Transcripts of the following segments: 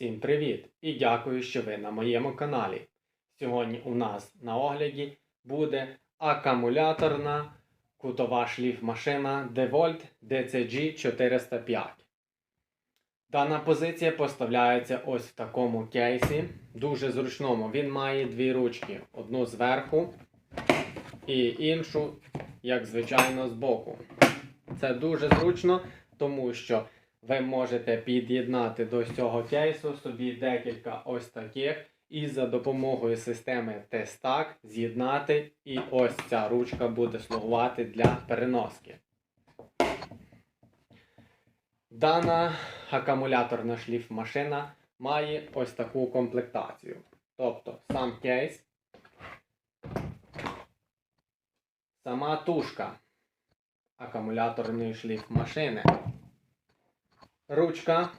Всім привіт і дякую, що ви на моєму каналі. Сьогодні у нас на огляді буде акумуляторна кутова шліфмашина DeWalt DCG 405. Дана позиція поставляється ось в такому кейсі, дуже зручному. Він має дві ручки: одну зверху і іншу, як звичайно, збоку. Це дуже зручно, тому що ви можете під'єднати до цього кейсу собі декілька ось таких, і за допомогою системи T-Stack з'єднати, і ось ця ручка буде слугувати для переноски. Дана акумуляторна шліфмашина має ось таку комплектацію. Тобто сам кейс, сама тушка акумуляторної шліфмашини. Ручка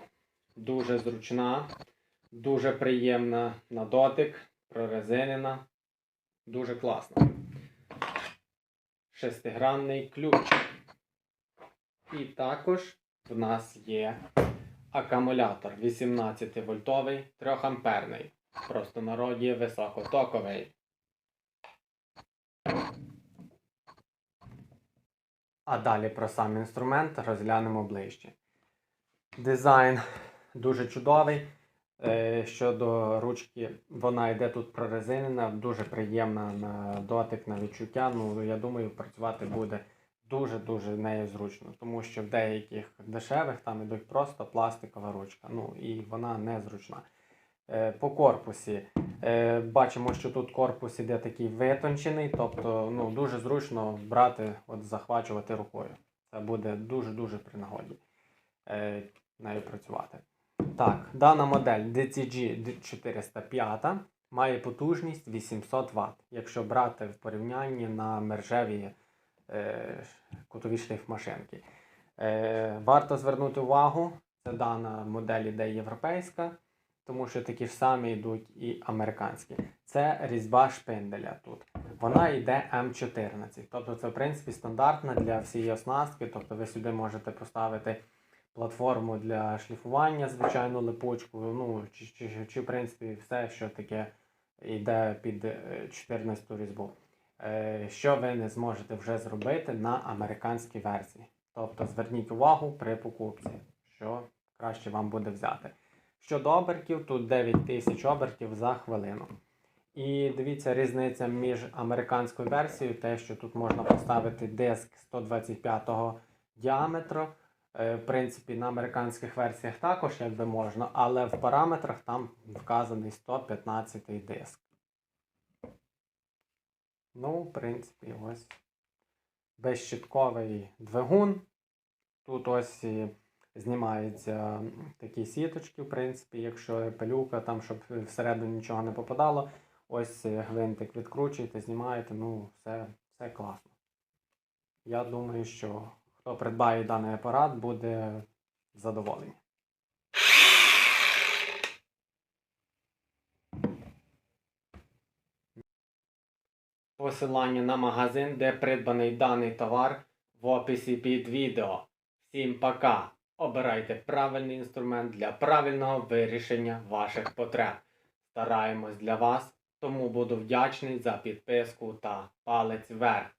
дуже зручна, дуже приємна на дотик, прорезинена, дуже класна. Шестигранний ключ. І також в нас є акумулятор 18 вольтовий 3 амперний. Просто народі високотоковий. А далі про сам інструмент розглянемо ближче. Дизайн дуже чудовий. Е, Щодо ручки, вона йде тут прорезинена, дуже приємна на дотик, на відчуття. Ну, я думаю, працювати буде дуже-дуже нею зручно, тому що в деяких дешевих там ідуть просто пластикова ручка. Ну і вона не зручна. Е, По корпусі е, бачимо, що тут корпус іде такий витончений, тобто ну, дуже зручно брати, от захвачувати рукою. Це буде дуже-дуже при нагоді е, нею працювати. Так, дана модель DCG 405 має потужність 800 Вт, якщо брати в порівнянні на мержеві е, кутові шліфмашинки. Е, варто звернути увагу, це дана модель іде європейська, тому що такі ж самі йдуть і американські. Це різьба шпинделя тут. Вона йде М14. Тобто це, в принципі, стандартна для всієї оснастки. Тобто ви сюди можете поставити платформу для шліфування, звичайну липучку, ну, чи, чи, чи, в принципі все, що таке йде під е, 14 різьбу. Е, Що ви не зможете вже зробити на американській версії. Тобто зверніть увагу при покупці, що краще вам буде взяти. Щодо обертів, тут 9000 обертів за хвилину. І дивіться, різниця між американською версією, те, що тут можна поставити диск 125 діаметру. Е, В принципі, на американських версіях також якби можна, але в параметрах там вказаний 115 диск. Ну, в принципі, ось безщитковий двигун. Тут ось знімаються такі сіточки, в принципі, якщо пилюка, там, щоб всередину нічого не попадало. Ось гвинтик відкручуєте, знімаєте, ну, все, все класно. Я думаю, що хто придбає даний апарат, буде задоволений. Посилання на магазин, де придбаний даний товар в описі під відео. Всім пока! Обирайте правильний інструмент для правильного вирішення ваших потреб. Стараємось для вас, тому буду вдячний за підписку та палець вверх.